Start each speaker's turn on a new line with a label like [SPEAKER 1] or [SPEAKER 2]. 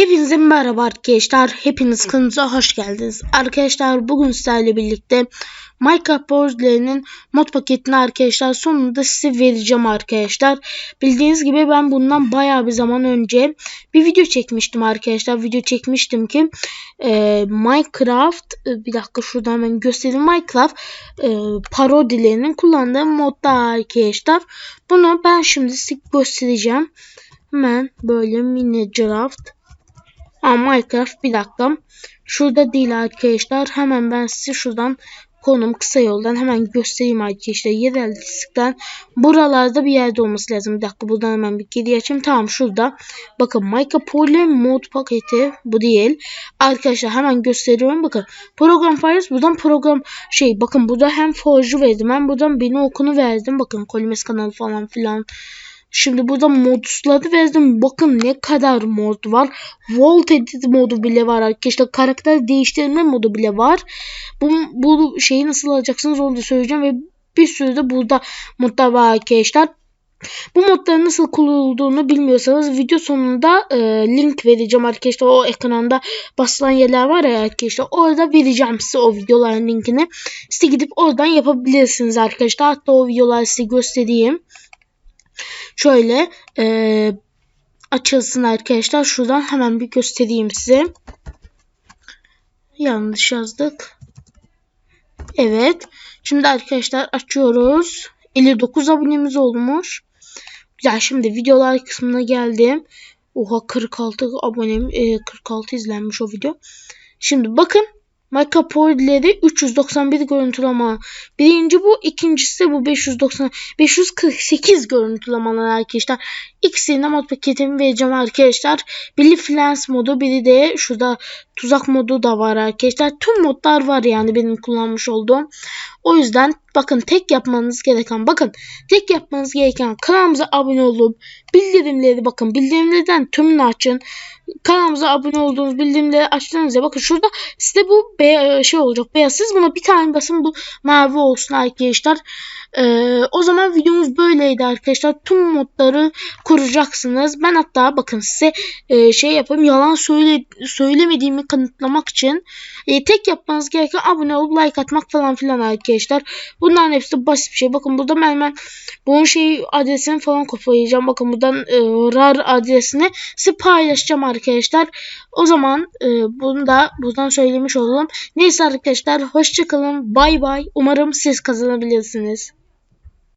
[SPEAKER 1] Hepinize merhaba arkadaşlar. Hepiniz kanalımıza hoş geldiniz. Arkadaşlar bugün sizlerle birlikte Minecraft Borderlands'in mod paketini arkadaşlar sonunda size vereceğim arkadaşlar. Bildiğiniz gibi ben bundan baya bir zaman önce bir video çekmiştim arkadaşlar. Video çekmiştim ki e, Minecraft e, bir dakika şuradan hemen göstereyim. Minecraft e, parodilerinin kullandığı modda arkadaşlar. Bunu ben şimdi size göstereceğim. Hemen böyle mini draft Aa, Minecraft bir dakika. Şurada değil arkadaşlar. Hemen ben size şuradan konum kısa yoldan hemen göstereyim arkadaşlar. Yerel diskten buralarda bir yerde olması lazım. Bir dakika buradan hemen bir geri açayım. Tamam şurada. Bakın Minecraft mod paketi bu değil. Arkadaşlar hemen gösteriyorum. Bakın program files buradan program şey bakın burada hem forge'u verdim hem buradan beni okunu verdim. Bakın Kolimes kanalı falan filan. Şimdi burada modusları verdim. Bakın ne kadar mod var. Volt Edit modu bile var arkadaşlar. Karakter değiştirme modu bile var. Bu, bu şeyi nasıl alacaksınız onu da söyleyeceğim. Ve bir sürü de burada modlar var arkadaşlar. Bu modların nasıl kullanıldığını bilmiyorsanız video sonunda e, link vereceğim arkadaşlar. O ekranda basılan yerler var ya arkadaşlar. Orada vereceğim size o videoların linkini. Size gidip oradan yapabilirsiniz arkadaşlar. Hatta o videoları size göstereyim. Şöyle e, açılsın arkadaşlar. Şuradan hemen bir göstereyim size. Yanlış yazdık. Evet. Şimdi arkadaşlar açıyoruz. 59 abonemiz olmuş. Güzel şimdi videolar kısmına geldim. Oha 46 abonem, e, 46 izlenmiş o video. Şimdi bakın Micropod'leri 391 görüntüleme. Birinci bu, ikincisi bu 590 548 görüntülemalar arkadaşlar. İkisini mod paketimi vereceğim arkadaşlar. Biri Flans modu, biri de şurada tuzak modu da var arkadaşlar. Tüm modlar var yani benim kullanmış olduğum. O yüzden bakın tek yapmanız gereken bakın tek yapmanız gereken kanalımıza abone olup bildirimleri bakın bildirimlerden tümünü açın kanalımıza abone olduğunuz bildirimleri açtığınızda bakın şurada size bu be şey olacak beyaz. Siz buna bir tane basın bu mavi olsun arkadaşlar. Ee, o zaman videomuz böyleydi arkadaşlar. Tüm modları kuracaksınız. Ben hatta bakın size e, şey yapayım. Yalan söyle söylemediğimi kanıtlamak için e, tek yapmanız gereken abone olup like atmak falan filan arkadaşlar. Bunların hepsi basit bir şey. Bakın burada ben hemen bunun şey adresini falan kopyalayacağım. Bakın buradan e, rar adresini size paylaşacağım arkadaşlar. O zaman e, bunu da buradan söylemiş olalım. Neyse arkadaşlar hoşçakalın. Bay bay. Umarım siz kazanabilirsiniz.